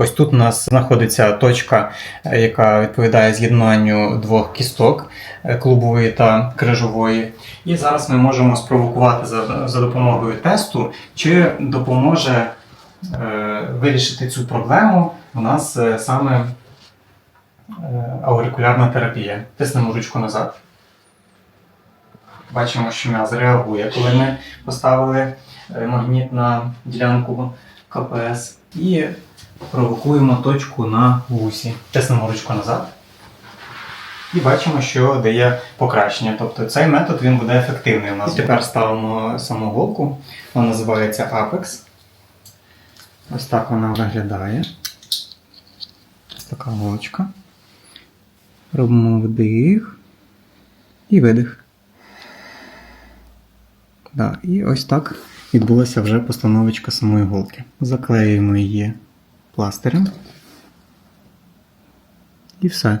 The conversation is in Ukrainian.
Ось тут у нас знаходиться точка, е, яка відповідає з'єднанню двох кісток е, клубової та крижової. І зараз ми можемо спровокувати за, за допомогою тесту, чи допоможе е, вирішити цю проблему у нас е, саме е, аурикулярна терапія. Тиснемо ручку назад. Бачимо, що м'яз реагує, коли ми поставили е, магніт на ділянку КПС. І провокуємо точку на вусі. Тиснемо ручку назад. І бачимо, що дає покращення. Тобто цей метод він буде ефективний у нас. І тепер ставимо саму голку. Вона називається Apex. Ось так вона виглядає. Ось така голочка. Робимо вдих і видих. Да, і ось так відбулася вже постановочка самої голки. Заклеюємо її пластирем. І все.